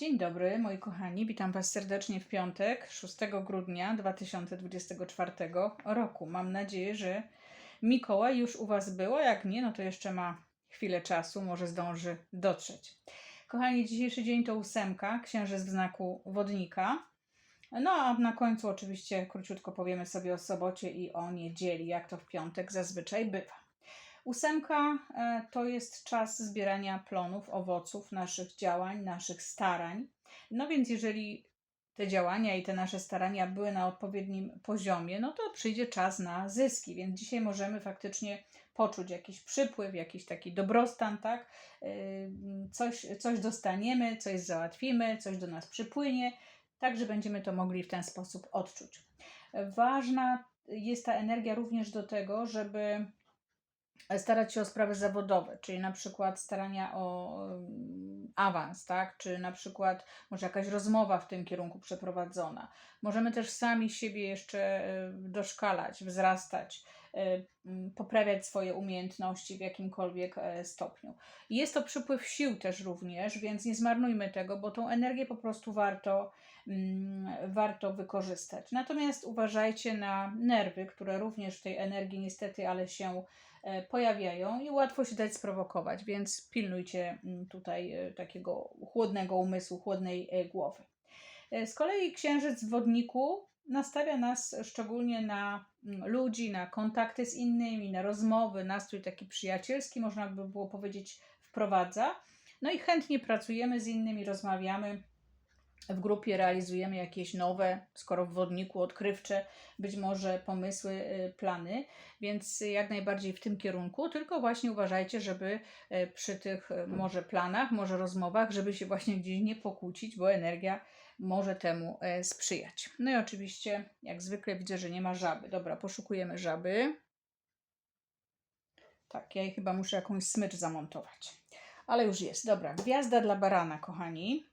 Dzień dobry, moi kochani. Witam Was serdecznie w piątek, 6 grudnia 2024 roku. Mam nadzieję, że Mikołaj już u Was był, a jak nie, no to jeszcze ma chwilę czasu, może zdąży dotrzeć. Kochani, dzisiejszy dzień to ósemka, księżyc w znaku wodnika. No a na końcu oczywiście króciutko powiemy sobie o sobocie i o niedzieli, jak to w piątek zazwyczaj bywa. Ósemka e, to jest czas zbierania plonów, owoców naszych działań, naszych starań. No więc jeżeli te działania i te nasze starania były na odpowiednim poziomie, no to przyjdzie czas na zyski, więc dzisiaj możemy faktycznie poczuć jakiś przypływ, jakiś taki dobrostan, tak? Yy, Coś, coś dostaniemy, coś załatwimy, coś do nas przypłynie, tak że będziemy to mogli w ten sposób odczuć. Ważna jest ta energia również do tego, żeby starać się o sprawy zawodowe, czyli na przykład starania o awans, tak? czy na przykład może jakaś rozmowa w tym kierunku przeprowadzona. Możemy też sami siebie jeszcze y, doszkalać, wzrastać, poprawiać swoje umiejętności w jakimkolwiek e, stopniu. Jest to przypływ sił też również, więc nie zmarnujmy tego, bo tą energię po prostu warto, warto wykorzystać. Natomiast uważajcie na nerwy, które również w tej energii niestety, ale się e, pojawiają i łatwo się dać sprowokować, więc pilnujcie tutaj e, takiego chłodnego umysłu, chłodnej e, głowy. E, Z kolei księżyc w wodniku nastawia nas szczególnie na ludzi, na kontakty z innymi, na rozmowy, nastrój taki przyjacielski, można by było powiedzieć, wprowadza. No i chętnie pracujemy z innymi, rozmawiamy w grupie, realizujemy jakieś nowe, skoro w wodniku odkrywcze, być może pomysły, y, plany, więc jak najbardziej w tym kierunku, tylko właśnie uważajcie, żeby e, przy tych e, może planach, może rozmowach, żeby się właśnie gdzieś nie pokłócić, bo energia może temu e, sprzyjać. No i oczywiście, jak zwykle widzę, że nie ma żaby. Dobra, poszukujemy żaby. Tak, ja jej chyba muszę jakąś smycz zamontować. Ale już jest. Dobra, gwiazda dla barana, kochani.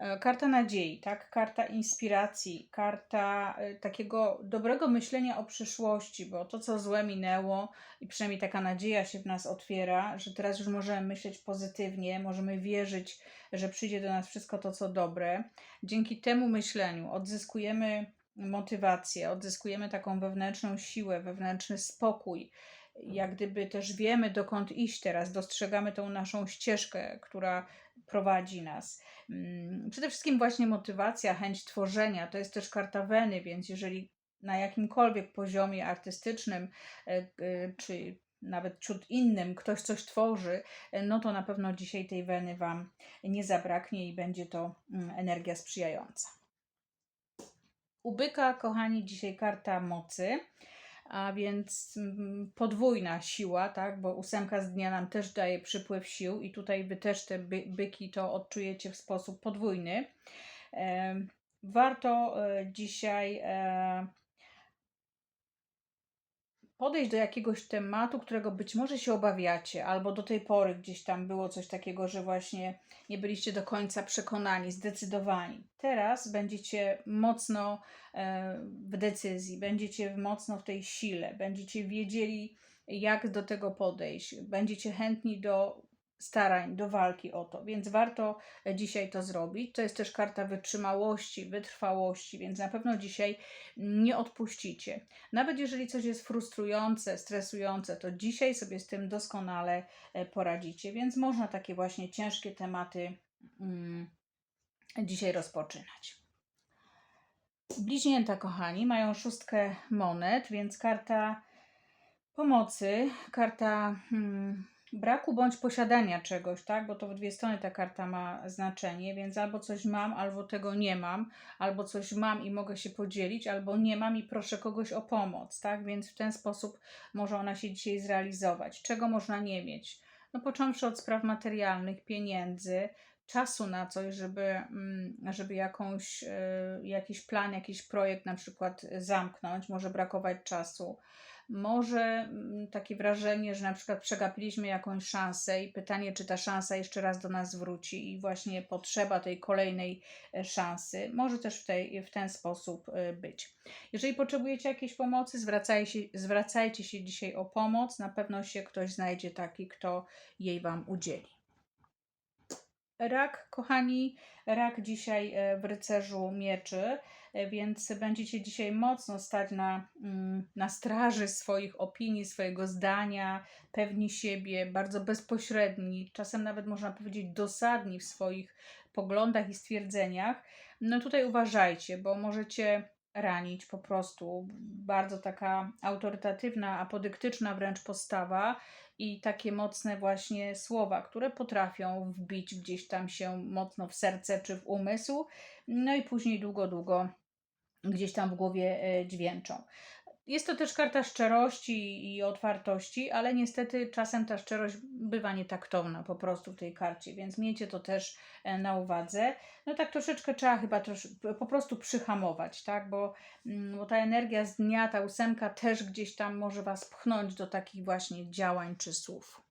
E, Karta nadziei, tak? Karta inspiracji, karta e, takiego dobrego myślenia o przyszłości, bo to, co złe minęło, i przynajmniej taka nadzieja się w nas otwiera, że teraz już możemy myśleć pozytywnie, możemy wierzyć, że przyjdzie do nas wszystko to, co dobre. Dzięki temu myśleniu odzyskujemy motywację, odzyskujemy taką wewnętrzną siłę, wewnętrzny spokój. Jak gdyby też wiemy, dokąd iść teraz, dostrzegamy tą naszą ścieżkę, która prowadzi nas. Mm, Przede wszystkim właśnie motywacja, chęć tworzenia, to jest też karta Weny, więc jeżeli na jakimkolwiek poziomie artystycznym e, e, czy nawet ciut innym ktoś coś tworzy, e, no to na pewno dzisiaj tej Weny Wam nie zabraknie i będzie to mm, energia sprzyjająca. U byka, kochani, dzisiaj karta mocy, a więc mm, podwójna siła, tak? Bo ósemka z dnia nam też daje przypływ sił i tutaj wy też te by, byki to odczujecie w sposób podwójny. Warto e, dzisiaj e, podejść do jakiegoś tematu, którego być może się obawiacie, albo do tej pory gdzieś tam było coś takiego, że właśnie nie byliście do końca przekonani, zdecydowani. Teraz będziecie mocno e, w decyzji, będziecie mocno w tej sile, będziecie wiedzieli, jak do tego podejść, będziecie chętni do starań, do walki o to, więc warto e, dzisiaj to zrobić. To jest też karta wytrzymałości, wytrwałości, więc na pewno dzisiaj nie odpuścicie. Nawet jeżeli coś jest frustrujące, stresujące, to dzisiaj sobie z tym doskonale e, poradzicie, więc można takie właśnie ciężkie tematy mm, dzisiaj rozpoczynać. Bliźnięta, kochani, mają szóstkę monet, więc karta pomocy, karta hmm, braku bądź posiadania czegoś, tak? Bo to w dwie strony ta karta ma znaczenie, więc albo coś mam, albo tego nie mam, albo coś mam i mogę się podzielić, albo nie mam i proszę kogoś o pomoc, tak? Więc w ten sposób może ona się dzisiaj zrealizować. Czego można nie mieć? No począwszy od spraw materialnych, pieniędzy, czasu na coś, żeby, mm, żeby jakąś, e, jakiś plan, jakiś projekt na przykład zamknąć, może brakować czasu. Może mm, takie wrażenie, że na przykład przegapiliśmy jakąś szansę i pytanie, czy ta szansa jeszcze raz do nas wróci, i właśnie potrzeba tej kolejnej e, szansy może też w, tej, w ten sposób e, być. Jeżeli potrzebujecie jakiejś pomocy, zwracajcie się dzisiaj o pomoc. Na pewno się ktoś znajdzie taki, kto jej Wam udzieli. Rak, kochani, rak dzisiaj e, w rycerzu mieczy, e, więc będziecie dzisiaj mocno stać na, mm, na straży swoich opinii, swojego zdania, pewni siebie, bardzo bezpośredni, czasem nawet można powiedzieć dosadni w swoich poglądach i stwierdzeniach. No tutaj uważajcie, bo możecie ranić po prostu. Bardzo taka autorytatywna, apodyktyczna wręcz postawa i takie mocne właśnie słowa, które potrafią wbić gdzieś tam się mocno w serce czy w umysł, no i później długo, długo gdzieś tam w głowie e, dźwięczą. Jest to też karta szczerości i otwartości, ale niestety czasem ta szczerość bywa nietaktowna po prostu w tej karcie, więc miejcie to też e, na uwadze. No tak troszeczkę trzeba chyba trosz, po prostu przyhamować, tak? Bo, mm, bo ta energia z dnia, ta ósemka też gdzieś tam może Was pchnąć do takich właśnie działań czy słów.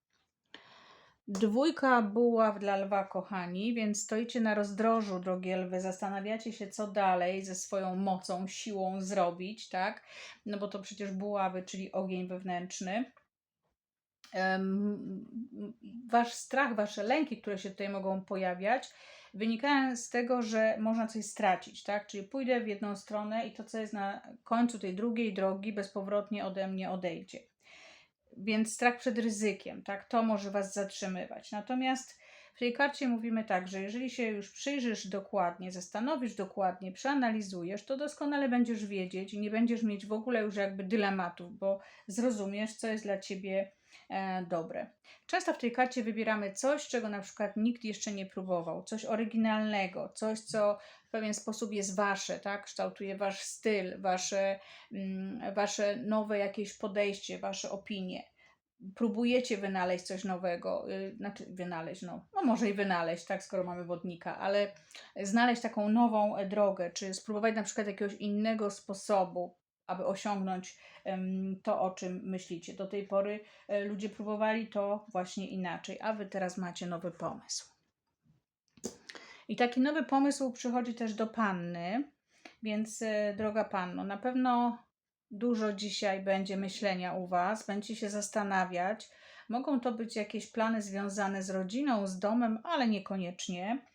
Dwójka buław dla lwa, kochani, więc stoicie na rozdrożu, drogie lwy, zastanawiacie się, co dalej ze swoją mocą, siłą zrobić, tak? No bo to przecież buławy, czyli ogień wewnętrzny. Wasz strach, wasze lęki, które się tutaj mogą pojawiać, wynikają z tego, że można coś stracić, tak? Czyli pójdę w jedną stronę i to, co jest na końcu tej drugiej drogi, bezpowrotnie ode mnie odejdzie więc strach przed ryzykiem, tak, to może Was zatrzymywać. Natomiast w tej karcie mówimy tak, że jeżeli się już przyjrzysz dokładnie, zastanowisz dokładnie, przeanalizujesz, to doskonale będziesz wiedzieć i nie będziesz mieć w ogóle już jakby dylematów, bo zrozumiesz, co jest dla Ciebie dobre. Często w tej karcie wybieramy coś, czego na przykład nikt jeszcze nie próbował, coś oryginalnego, coś, co w pewien sposób jest wasze, tak? Kształtuje wasz styl, wasze, mm, wasze nowe jakieś podejście, wasze opinie. Próbujecie wynaleźć coś nowego, y, znaczy wynaleźć, no, no może i wynaleźć, tak, skoro mamy wodnika, ale znaleźć taką nową e, drogę, czy spróbować na przykład jakiegoś innego sposobu, aby osiągnąć to, o czym myślicie. Do tej pory e, ludzie próbowali to właśnie inaczej, a wy teraz macie nowy pomysł. I taki nowy pomysł przychodzi też do panny, więc e, droga panno, na pewno dużo dzisiaj będzie myślenia u was, będziecie się zastanawiać. Mogą to być jakieś plany związane z rodziną, z domem, ale niekoniecznie.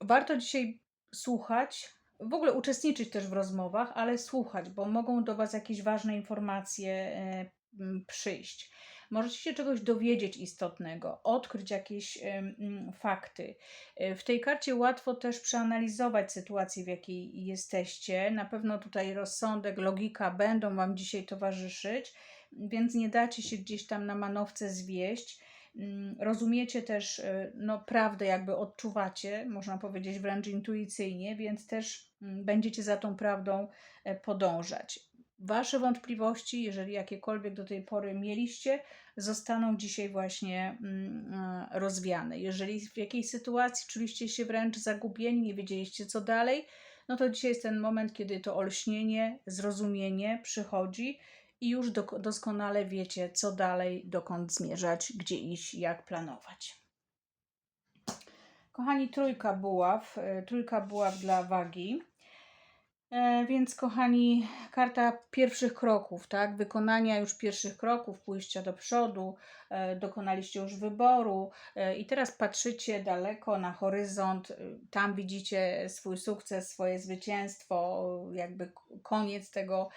Warto dzisiaj słuchać, w ogóle uczestniczyć też w rozmowach, ale słuchać, bo mogą do was jakieś ważne informacje e, przyjść możecie się czegoś dowiedzieć istotnego, odkryć jakieś um, fakty. E, w tej karcie łatwo też przeanalizować sytuację, w jakiej jesteście. Na pewno tutaj rozsądek, logika będą Wam dzisiaj towarzyszyć, więc nie dacie się gdzieś tam na manowce zwieść mm, rozumiecie też e, no, prawdę, jakby odczuwacie, można powiedzieć wręcz intuicyjnie, więc też będziecie za tą prawdą e, podążać. Wasze wątpliwości, jeżeli jakiekolwiek do tej pory mieliście, zostaną dzisiaj właśnie mm, e, rozwiane. Jeżeli w jakiejś sytuacji czuliście się wręcz zagubieni, nie wiedzieliście co dalej, no to dzisiaj jest ten moment, kiedy to olśnienie, zrozumienie przychodzi i już do, doskonale wiecie, co dalej, dokąd zmierzać, gdzie iść, jak planować. Kochani, trójka buław, e, trójka buław dla wagi. E, więc, kochani, karta pierwszych kroków, tak? Wykonania już pierwszych kroków, pójścia do przodu, e, dokonaliście już wyboru e, i teraz patrzycie daleko na horyzont, tam widzicie swój sukces, swoje zwycięstwo, jakby koniec tego,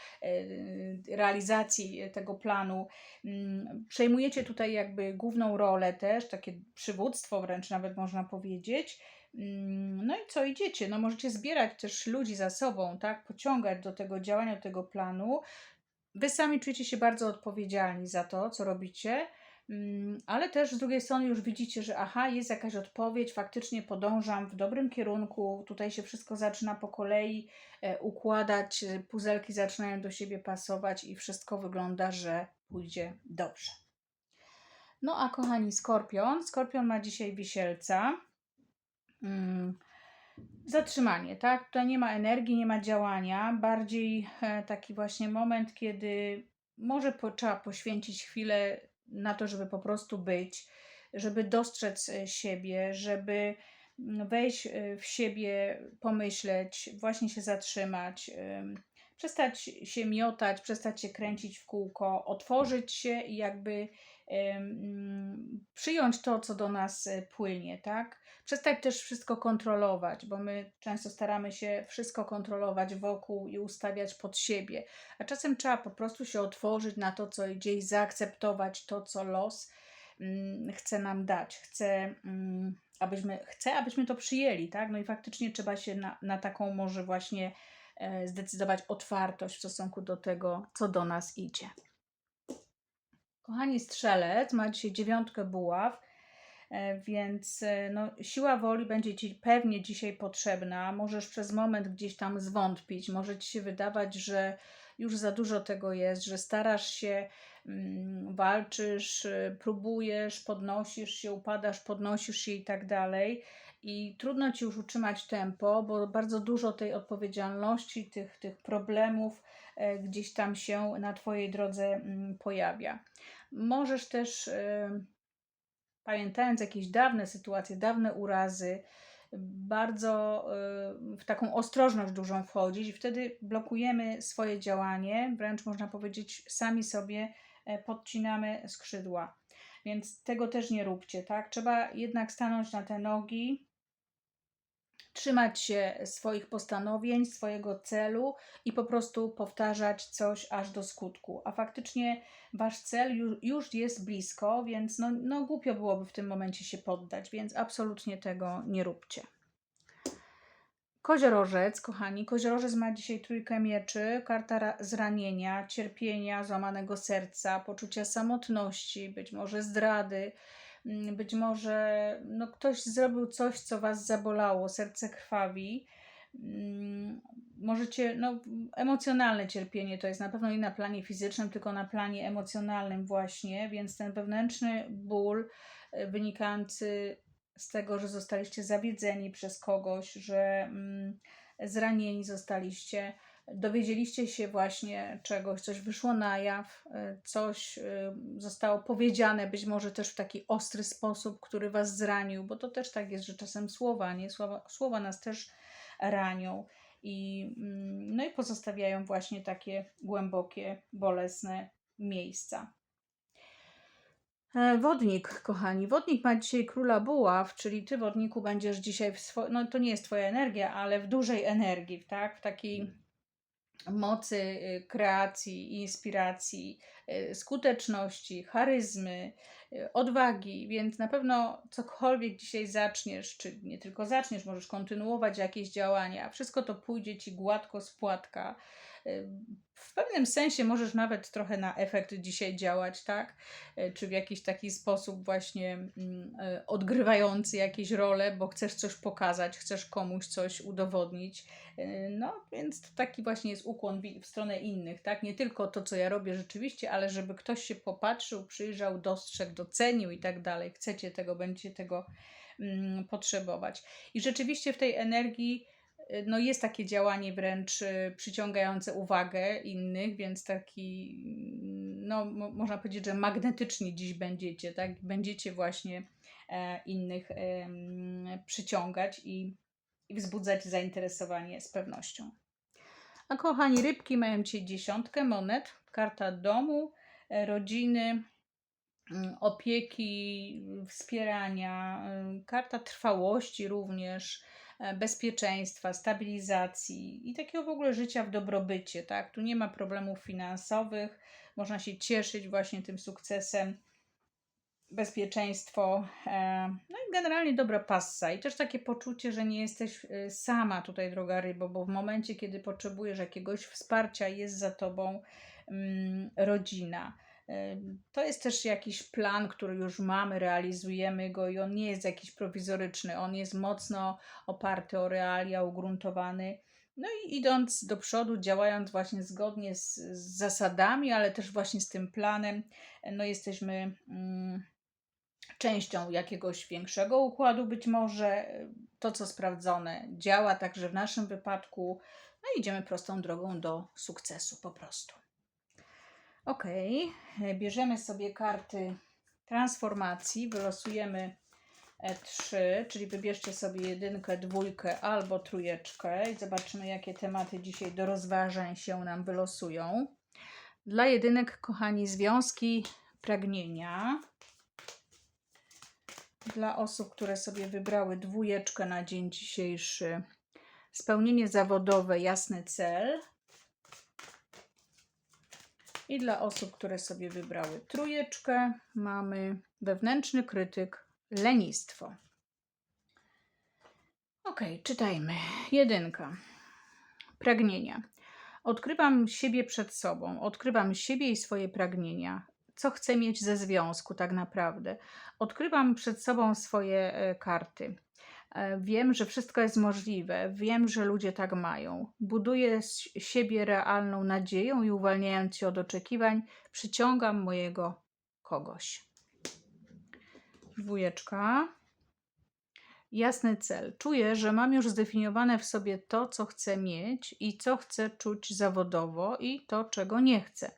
realizacji tego planu. Mm, przejmujecie tutaj jakby główną rolę też, takie przywództwo wręcz nawet można powiedzieć no i co idziecie? No możecie zbierać też ludzi za sobą, tak? Pociągać do tego działania, do tego planu. Wy sami czujecie się bardzo odpowiedzialni za to, co robicie, mm, ale też z drugiej strony już widzicie, że aha, jest jakaś odpowiedź, faktycznie podążam w dobrym kierunku, tutaj się wszystko zaczyna po kolei e, układać, e, puzelki zaczynają do siebie pasować i wszystko wygląda, że pójdzie dobrze. No a kochani, Skorpion. Skorpion ma dzisiaj wisielca. Mm, zatrzymanie, tak? Tutaj nie ma energii, nie ma działania, bardziej e, taki właśnie moment, kiedy może po, trzeba poświęcić chwilę na to, żeby po prostu być, żeby dostrzec e, siebie, żeby mm, wejść e, w siebie, pomyśleć, właśnie się zatrzymać, przestać się miotać, przestać się kręcić w kółko, otworzyć się i jakby przyjąć to, co do nas e, płynie, tak? Przestać też wszystko kontrolować, bo my często staramy się wszystko kontrolować wokół i ustawiać pod siebie, a czasem trzeba po prostu się otworzyć na to, co idzie i zaakceptować to, co los mm, chce nam dać. Chce, mm, abyśmy, chce, abyśmy to przyjęli, tak? No i faktycznie trzeba się na, na taką może właśnie e, zdecydować otwartość w stosunku do tego, co do nas idzie. Kochani strzelec, ma dzisiaj dziewiątkę buław, e, więc e, no, siła woli będzie Ci pewnie dzisiaj potrzebna. Możesz przez moment gdzieś tam zwątpić, może Ci się wydawać, że już za dużo tego jest, że starasz się, mm, walczysz, y, próbujesz, podnosisz się, upadasz, podnosisz się i tak dalej. I trudno ci już utrzymać tempo, bo bardzo dużo tej odpowiedzialności, tych, tych problemów e, gdzieś tam się na Twojej drodze mm, pojawia. Możesz też, e, pamiętając jakieś dawne sytuacje, dawne urazy, bardzo y, w taką ostrożność dużą wchodzić i wtedy blokujemy swoje działanie, wręcz można powiedzieć, sami sobie e, podcinamy skrzydła. Więc tego też nie róbcie, tak? Trzeba jednak stanąć na te nogi, trzymać się swoich postanowień, swojego celu i po prostu powtarzać coś aż do skutku. A faktycznie wasz cel ju- już jest blisko, więc no, no głupio byłoby w tym momencie się poddać, więc absolutnie tego nie róbcie. Koziorożec, kochani, koziorożec ma dzisiaj trójkę mieczy, karta ra- zranienia, cierpienia, złamanego serca, poczucia samotności, być może zdrady, być może no, ktoś zrobił coś, co was zabolało, serce krwawi. Mm, Możecie, no, emocjonalne cierpienie to jest na pewno nie na planie fizycznym, tylko na planie emocjonalnym, właśnie, więc ten wewnętrzny ból y, wynikający z tego, że zostaliście zawiedzeni przez kogoś, że mm, zranieni zostaliście, dowiedzieliście się właśnie czegoś, coś wyszło na jaw, y, coś y, zostało powiedziane, być może też w taki ostry sposób, który was zranił, bo to też tak jest, że czasem słowa, nie? Słowa, słowa nas też ranią i, mm, no i pozostawiają właśnie takie głębokie, bolesne miejsca. E, Wodnik, kochani. Wodnik ma dzisiaj króla buław, czyli ty, wodniku, będziesz dzisiaj w swojej. No to nie jest twoja energia, ale w dużej energii, tak? W takiej mocy y, kreacji, inspiracji, y, skuteczności, charyzmy, y, odwagi, więc na pewno cokolwiek dzisiaj zaczniesz, czy nie tylko zaczniesz, możesz kontynuować jakieś działania, wszystko to pójdzie ci gładko z płatka. Y, W pewnym sensie możesz nawet trochę na efekt dzisiaj działać, tak? Y, Czy w jakiś taki sposób właśnie mm, y, odgrywający jakieś role, bo chcesz coś pokazać, chcesz komuś coś udowodnić. No, więc to taki właśnie jest ukłon w stronę innych, tak? Nie tylko to, co ja robię rzeczywiście, ale żeby ktoś się popatrzył, przyjrzał, dostrzegł, docenił i tak dalej. Chcecie tego, będziecie tego mm, potrzebować. I rzeczywiście w tej energii no jest takie działanie wręcz y, przyciągające uwagę innych, więc taki, no mo- można powiedzieć, że magnetyczni dziś będziecie, tak? Będziecie właśnie e, innych przyciągać i, i wzbudzać zainteresowanie z pewnością. A kochani, rybki mają dzisiaj dziesiątkę monet, karta domu, e, rodziny, opieki, wspierania, y, karta trwałości również, e, bezpieczeństwa, stabilizacji i takiego w ogóle życia w dobrobycie, tak? Tu nie ma problemów finansowych, można się cieszyć właśnie tym sukcesem, bezpieczeństwo, e, no i generalnie dobra passa i też takie poczucie, że nie jesteś e, sama tutaj, droga rybo, bo w momencie, kiedy potrzebujesz jakiegoś wsparcia, jest za tobą mm, rodzina. To jest też jakiś plan, który już mamy, realizujemy go i on nie jest jakiś prowizoryczny, on jest mocno oparty o realia, ugruntowany. No i idąc do przodu, działając właśnie zgodnie z, z zasadami, ale też właśnie z tym planem, no jesteśmy mm, częścią jakiegoś większego układu, być może to, co sprawdzone, działa także w naszym wypadku. No idziemy prostą drogą do sukcesu po prostu. Ok, bierzemy sobie karty transformacji, wylosujemy e, trzy, czyli wybierzcie sobie jedynkę, dwójkę albo trójeczkę i zobaczymy, jakie tematy dzisiaj do rozważań się nam wylosują. Dla jedynek, kochani, związki, pragnienia dla osób, które sobie wybrały dwójeczkę na dzień dzisiejszy. Spełnienie zawodowe, jasny cel. I dla osób, które sobie wybrały trójeczkę, mamy wewnętrzny krytyk, lenistwo. Ok, czytajmy. Jedynka. Pragnienia. Odkrywam siebie przed sobą, odkrywam siebie i swoje pragnienia. Co chcę mieć ze związku, tak naprawdę. Odkrywam przed sobą swoje e, karty. E, Wiem, że wszystko jest możliwe, wiem, że ludzie tak mają. Buduję s- siebie realną nadzieją i uwalniając się od oczekiwań, przyciągam mojego kogoś. Dwójeczka. Jasny cel. Czuję, że mam już zdefiniowane w sobie to, co chcę mieć i co chcę czuć zawodowo i to, czego nie chcę.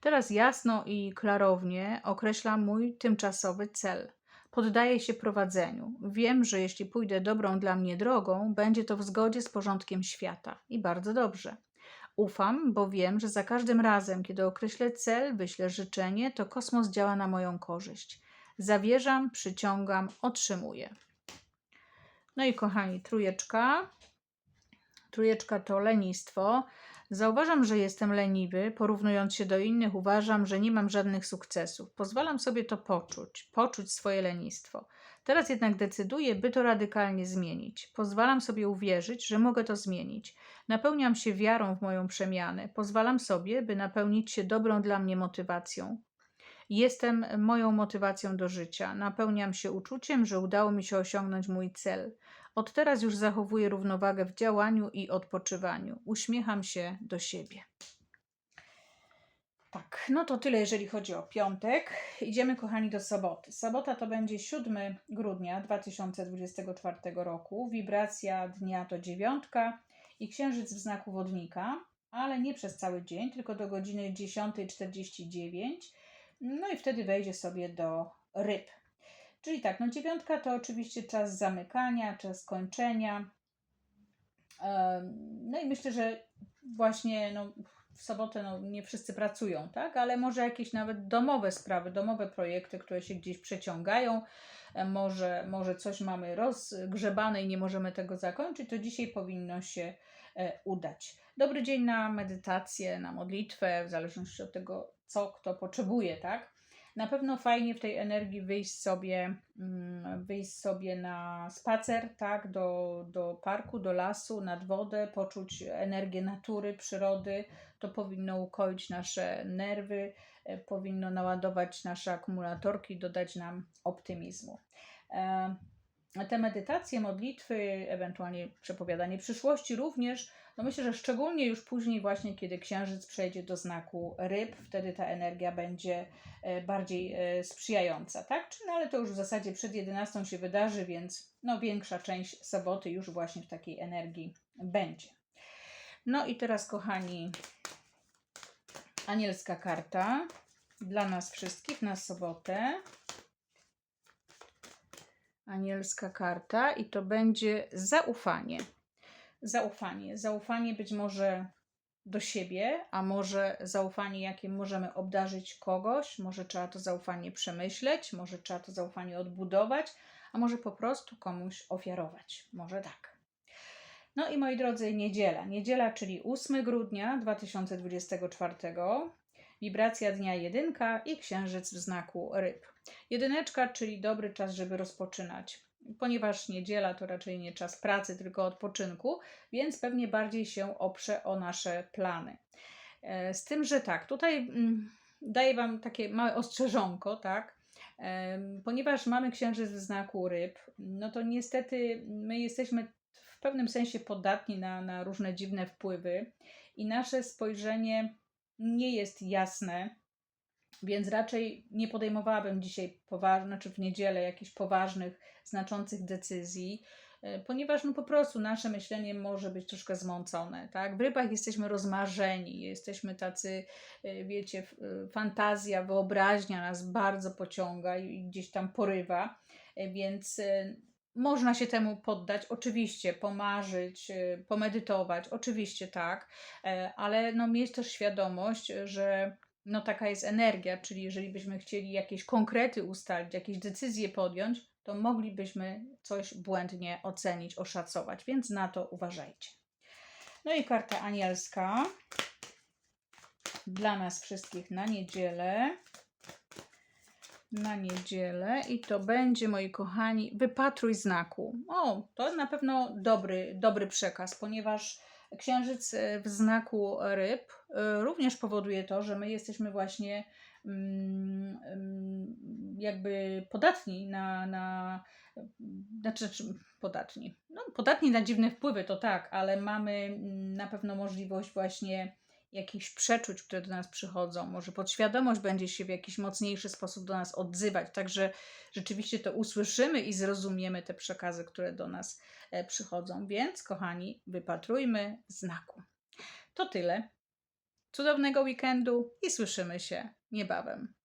Teraz jasno i klarownie określam mój tymczasowy cel. Poddaję się prowadzeniu. Wiem, że jeśli pójdę dobrą dla mnie drogą, będzie to w zgodzie z porządkiem świata. I bardzo dobrze. Ufam, bo wiem, że za każdym razem, kiedy określę cel, wyślę życzenie, to kosmos działa na moją korzyść. Zawierzam, przyciągam, otrzymuję. No i kochani, trójeczka. Trójeczka to lenistwo. Zauważam, że jestem leniwy, porównując się do innych, uważam, że nie mam żadnych sukcesów. Pozwalam sobie to poczuć, poczuć swoje lenistwo. Teraz jednak decyduję, by to radykalnie zmienić. Pozwalam sobie uwierzyć, że mogę to zmienić. Napełniam się wiarą w moją przemianę. Pozwalam sobie, by napełnić się dobrą dla mnie motywacją. Jestem moją motywacją do życia. Napełniam się uczuciem, że udało mi się osiągnąć mój cel. Od teraz już zachowuję równowagę w działaniu i odpoczywaniu. Uśmiecham się do siebie. Tak, no to tyle, jeżeli chodzi o piątek. Idziemy, kochani, do soboty. Sobota to będzie 7 grudnia 2024 roku. Wibracja dnia to dziewiątka i księżyc w znaku wodnika, ale nie przez cały dzień, tylko do godziny 10.49. No i wtedy wejdzie sobie do ryb. Czyli tak, no dziewiątka to oczywiście czas zamykania, czas kończenia. No i myślę, że właśnie no, w sobotę no, nie wszyscy pracują, tak? Ale może jakieś nawet domowe sprawy, domowe projekty, które się gdzieś przeciągają, e, może, może coś mamy rozgrzebane i nie możemy tego zakończyć, to dzisiaj powinno się e, udać. Dobry dzień na medytację, na modlitwę, w zależności od tego, co kto potrzebuje, tak? Na pewno fajnie w tej energii wyjść sobie, mm, wyjść sobie na spacer, tak, do, do parku, do lasu, nad wodę, poczuć energię natury, przyrody. To powinno ukoić nasze nerwy, e, powinno naładować nasze akumulatorki, dodać nam optymizmu. E, Te medytacje, modlitwy, ewentualnie przepowiadanie przyszłości również, no myślę, że szczególnie już później właśnie, kiedy księżyc przejdzie do znaku ryb, wtedy ta energia będzie e, bardziej e, sprzyjająca, tak? Czy, no ale to już w zasadzie przed 11 się wydarzy, więc no większa część soboty już właśnie w takiej energii będzie. No i teraz, kochani, anielska karta dla nas wszystkich na sobotę. Anielska karta i to będzie zaufanie. Zaufanie. Zaufanie być może do siebie, a może zaufanie, jakim możemy obdarzyć kogoś, może trzeba to zaufanie przemyśleć, może trzeba to zaufanie odbudować, a może po prostu komuś ofiarować. Może tak. No i moi drodzy, niedziela. Niedziela, czyli 8 grudnia 2024. Wibracja dnia jedynka i księżyc w znaku ryb. Jedyneczka, czyli dobry czas, żeby rozpoczynać. Ponieważ niedziela to raczej nie czas pracy, tylko odpoczynku, więc pewnie bardziej się oprze o nasze plany. E, Z tym, że tak, tutaj mm, daję Wam takie małe ostrzeżonko, tak? Em, Ponieważ mamy księżyc w znaku ryb, no to niestety my jesteśmy w pewnym sensie podatni na, na różne dziwne wpływy i nasze spojrzenie nie jest jasne, więc raczej nie podejmowałabym dzisiaj poważnych, znaczy w niedzielę jakichś poważnych, znaczących decyzji, e, ponieważ no po prostu nasze myślenie może być troszkę zmącone, tak? W rybach jesteśmy rozmarzeni, jesteśmy tacy, e, wiecie, e, fantazja, wyobraźnia nas bardzo pociąga i gdzieś tam porywa, więc można się temu poddać, oczywiście, pomarzyć, pomedytować, oczywiście tak, ale no mieć też świadomość, że no taka jest energia, czyli jeżeli byśmy chcieli jakieś konkrety ustalić, jakieś decyzje podjąć, to moglibyśmy coś błędnie ocenić, oszacować, więc na to uważajcie. No i karta anielska dla nas wszystkich na niedzielę. Na niedzielę i to będzie, moi kochani, wypatruj znaku. O, to na pewno dobry, dobry przekaz, ponieważ księżyc e, w znaku ryb e, również powoduje to, że my jesteśmy właśnie mm, mm, jakby podatni na, na znaczy podatni, no podatni na dziwne wpływy, to tak, ale mamy mm, na pewno możliwość właśnie jakichś przeczuć, które do nas przychodzą. Może podświadomość będzie się w jakiś mocniejszy sposób do nas odzywać, także rzeczywiście to usłyszymy i zrozumiemy te przekazy, które do nas e, przychodzą. Więc, kochani, wypatrujmy znaku. To tyle. Cudownego weekendu i słyszymy się niebawem.